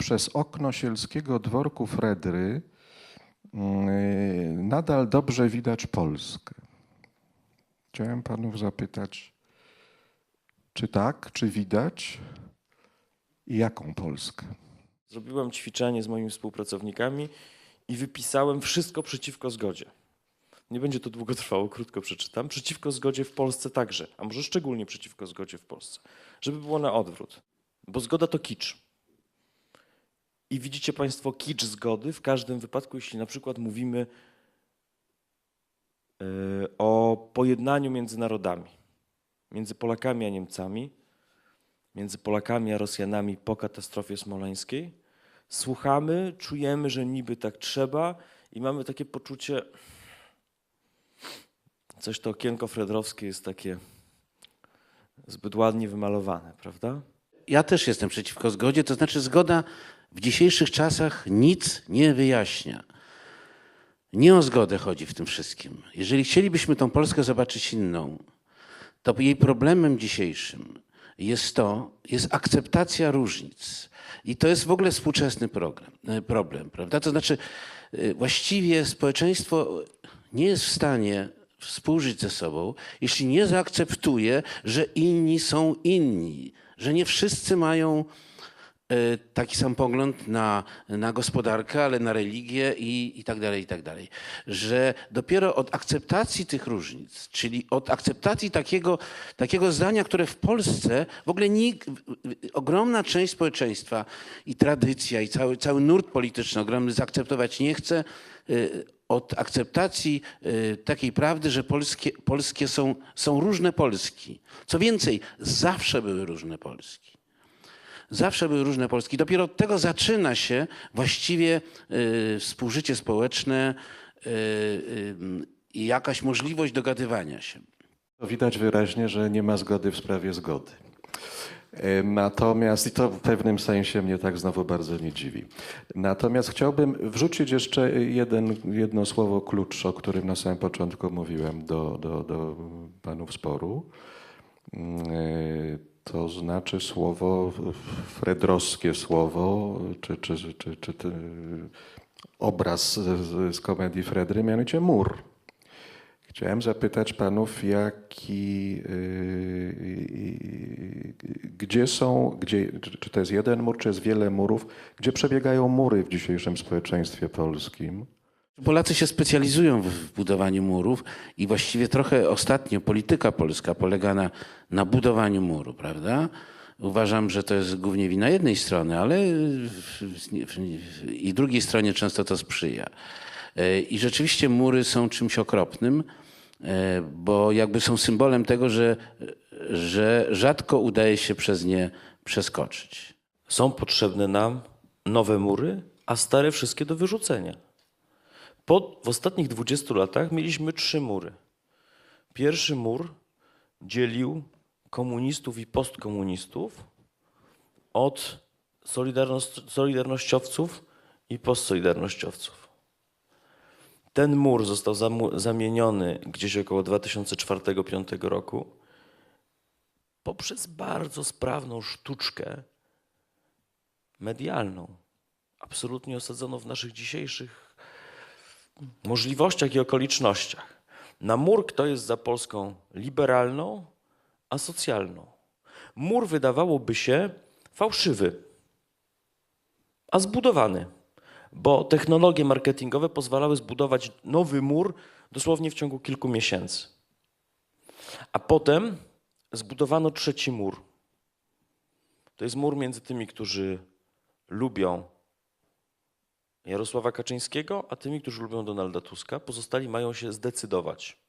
przez okno sielskiego dworku Fredry mm, nadal dobrze widać Polskę. Chciałem panów zapytać, czy tak, czy widać i jaką Polskę? Zrobiłem ćwiczenie z moimi współpracownikami i wypisałem wszystko przeciwko zgodzie. Nie będzie to długo trwało, krótko przeczytam. Przeciwko zgodzie w Polsce także, a może szczególnie przeciwko zgodzie w Polsce. Żeby było na odwrót. Bo zgoda to kicz. I widzicie Państwo kicz zgody w każdym wypadku, jeśli na przykład mówimy e, o pojednaniu między narodami, między Polakami a Niemcami, między Polakami a Rosjanami po katastrofie smoleńskiej. Słuchamy, czujemy, że niby tak trzeba i mamy takie poczucie, coś to okienko fredrowskie jest takie zbyt ładnie wymalowane, prawda? Ja też jestem przeciwko zgodzie, to znaczy zgoda w dzisiejszych czasach nic nie wyjaśnia. Nie o zgodę chodzi w tym wszystkim. Jeżeli chcielibyśmy tą Polskę zobaczyć inną, to jej problemem dzisiejszym jest to, jest akceptacja różnic. I to jest w ogóle współczesny e, problem, prawda? To znaczy, e, właściwie społeczeństwo nie jest w stanie współżyć ze sobą, jeśli nie zaakceptuje, że inni są inni, że nie wszyscy mają taki sam pogląd na, na gospodarkę, ale na religię i, i tak dalej, i tak dalej. Że dopiero od akceptacji tych różnic, czyli od akceptacji takiego, takiego zdania, które w Polsce w ogóle nikt, ogromna część społeczeństwa i tradycja i cały, cały nurt polityczny ogromny zaakceptować nie chce, y, od akceptacji y, takiej prawdy, że polskie, polskie są, są różne Polski. Co więcej, zawsze były różne Polski. Zawsze były różne Polski. Dopiero od tego zaczyna się właściwie y, współżycie społeczne y, y, i jakaś możliwość dogadywania się. Widać wyraźnie, że nie ma zgody w sprawie zgody. E, Natomiast, i to w pewnym sensie mnie tak znowu bardzo nie dziwi. Natomiast chciałbym wrzucić jeszcze jeden, jedno słowo klucz, o którym na samym początku mówiłem do, do, do panów sporu. To znaczy słowo, fredrowskie słowo, czy, czy, czy, czy, obraz z, z komedii Fredry, mianowicie mur. Chciałem zapytać panów, jaki, yy, gdzie są, gdzie, czy- czy to jest jeden mur, czy jest wiele murów, gdzie przebiegają mury w dzisiejszym społeczeństwie polskim? Polacy się specjalizują w- budowaniu murów i właściwie trochę ostatnio polityka polska polega na, na budowaniu muru, prawda? Uważam, że to jest głównie wina jednej strony, ale w- w- w- i drugiej stronie często to sprzyja. E, I rzeczywiście mury są czymś okropnym, e, bo jakby są symbolem tego, że, że rzadko udaje się przez nie przeskoczyć. Są potrzebne nam nowe mury, a stare wszystkie do wyrzucenia. Po, w ostatnich 20 latach mieliśmy trzy mury. Pierwszy mur dzielił komunistów i postkomunistów od solidarnościowców i postsolidarnościowców. Ten mur został zamieniony gdzieś około 2004-2005 roku poprzez bardzo sprawną sztuczkę medialną, absolutnie osadzoną w naszych dzisiejszych możliwościach i okolicznościach. Na mur kto jest za Polską liberalną, a socjalną. Mur wydawałoby się fałszywy, a zbudowany, bo technologie marketingowe pozwalały zbudować nowy mur dosłownie w ciągu kilku miesięcy. A potem zbudowano trzeci mur. To jest mur między tymi, którzy lubią Jarosława Kaczyńskiego, a tymi, którzy lubią Donalda Tuska. Pozostali mają się zdecydować.